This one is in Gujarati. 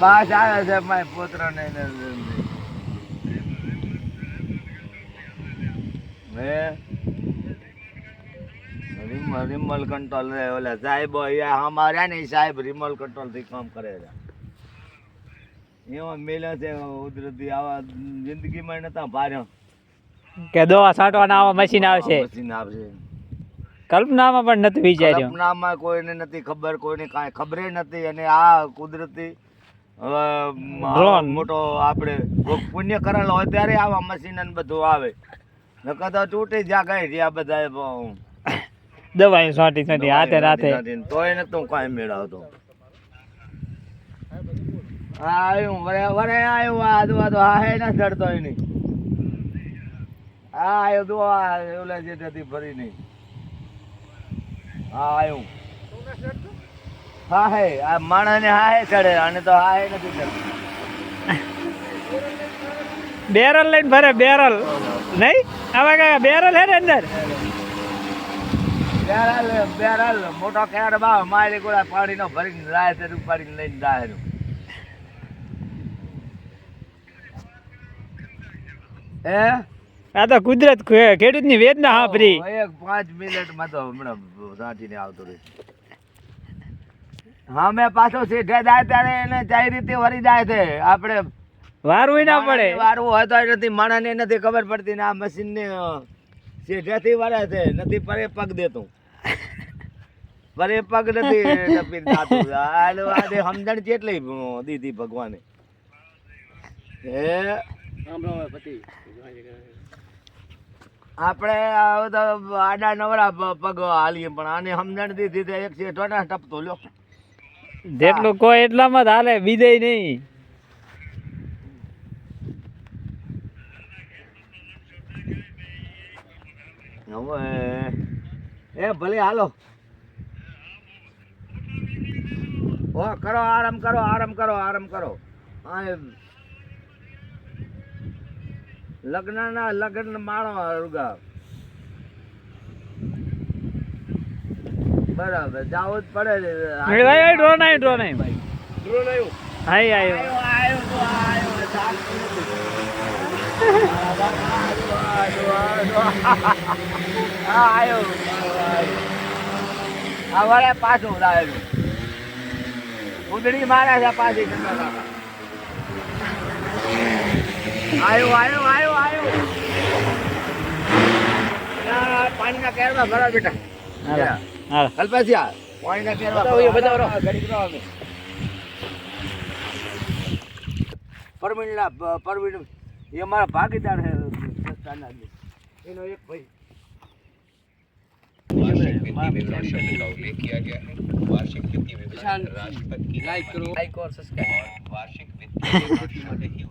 બસ આવે છે મારા પુત્ર ને રિમલ કંટ્રોલ રે ઓલા સાહેબ અમારે ને સાહેબ રિમલ કંટ્રોલથી કામ કરે છે. એમાં મેલા છે કુદરતી આવા જિંદગીમાં નતા ભાર્યો. કે દવા છાંટવાના આવા મશીન આવશે મશીન આવશે કલ્પનામાં પણ નથી વિચાર્યું. કલ્પનામાં કોઈને નથી ખબર કોઈને કાંઈ ખબરે નથી. અને આ કુદરતી મોટો આપણે પુણ્ય કરેલો હોય ત્યારે આવા મશીન અને બધું આવે. નકર તો તૂટી જા ગઈ રહ્યા બધા દવાઈ છાંટી છાંટી હાથે હાથે તોય નતું કાંઈ મેળવતો. આવ્યું વરે વરે આવ્યું આ દવા તો આ હે ના ચડતો નહીં આ આવ્યો તો આ ઓલા જે હતી ફરી નહીં હા આવ્યું હા હે. આ માણસ ને હા હે ચડે. અને તો હા હે નથી ચડે બેરલ લઈને ભરે બેરલ. નહીં? આવા કાકા બેરલ હે ને અંદર? Barrel barrel. મોટો કેર બા મારી ગોળા પાણીનો ભરીને લાય તે ઉપાડીને લઈને જાય હે? આ તો કુદરત ખેડૂત ખેડૂતની વેદના સાંભળી એક પાંચ મિનિટમાં તો હમણાં સાંટીને આવતો રહે. હા મેં પાછો સીધે જાય ત્યારે એને ચાઈ રીતે વરી જાય છે. આપણે વારવું ના પડે. વારવું હોય તો નથી માણસને નથી ખબર પડતી ને આ મશીનને સીધેથી વરે છે. નથી પરે પગ દેતું. પરે પગ નથી ટપી થાતું. આજે સમજણ કેટલી દીધી ભગવાને. હે? આપણે હવે તો આડા નવરા પગો હાલીએ પણ આને સમજણ દીધી તો એક છે ટોટા ટપતો લ્યો. જેટલું કોઈ એટલામાં જ હાલે બીજે નહીં. હવે એ ભલે હાલો. ઓ કરો આરામ કરો આરામ કરો આરામ કરો. આ લગ્નના લગ્ન માણો રૂગા બરાબર જાવું જ પડે ડ્રોન આવી ડ્રોન આવી ભાઈ. ડ્રોન આવ્યું. હાઈ આવ્યો આવ્યો આવ્યો પાછું લાવેલું ઉધડી મારા છે પાછી. આવ્યો આવ્યો આવ્યો પાણીના કેરમાં ભરા બેટા હાલો હાલો કલ્પેશિયા પાણીના કેરમાં બતાવો, બતાવો. હા, ઘડીક રહો અમે. પરવીનના પ- પરવીન એ અમારા ભાગીદાર છે સંસ્થાના અંદર. એનો એક ભાઈ वार्षिक वित्तीय विवरण शब्द का उल्लेख किया गया है वार्षिक वित्तीय विवरण राष्ट्रपति की लाइक करो। लाइक और सब्सक्राइब वार्षिक वित्तीय विवरण शब्द ही